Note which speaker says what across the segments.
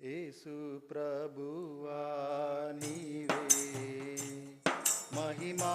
Speaker 1: యేసు ప్రభువా నీవే మహిమా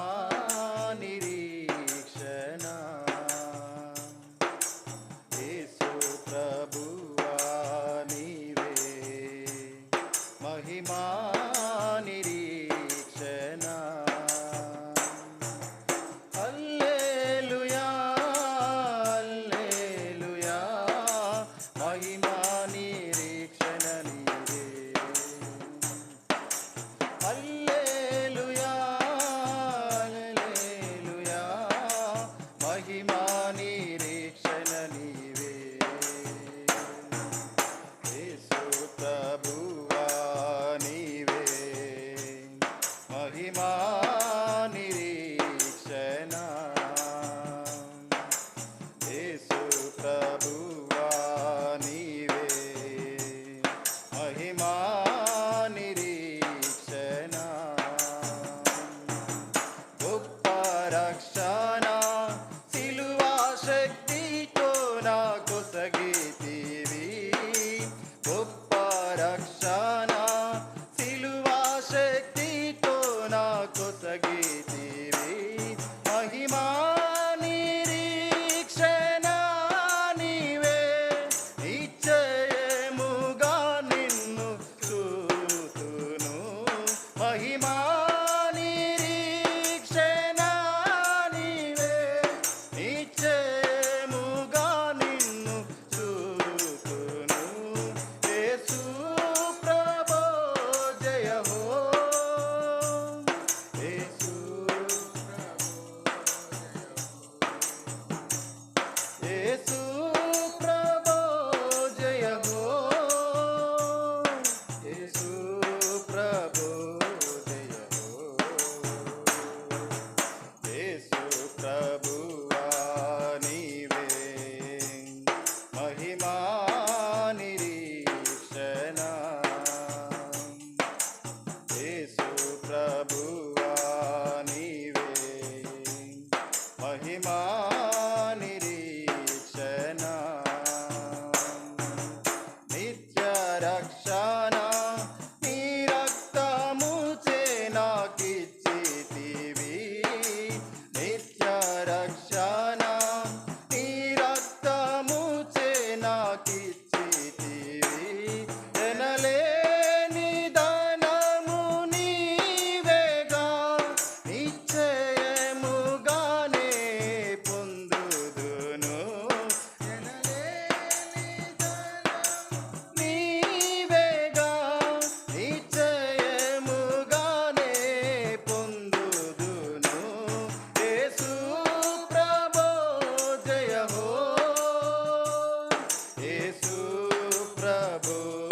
Speaker 1: Shabbat.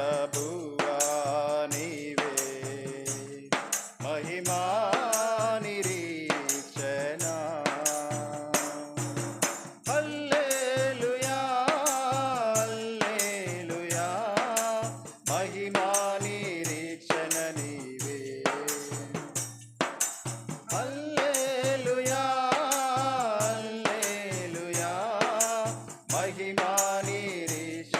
Speaker 1: ప్రభువా నీవే. మహిమా నిరీక్షణ. హల్లెలూయా హల్లెలూయా. మహిమా నిరీక్షణ నీవే. హల్లెలూయా హల్లెలూయా. మహిమా నిరీక్షణ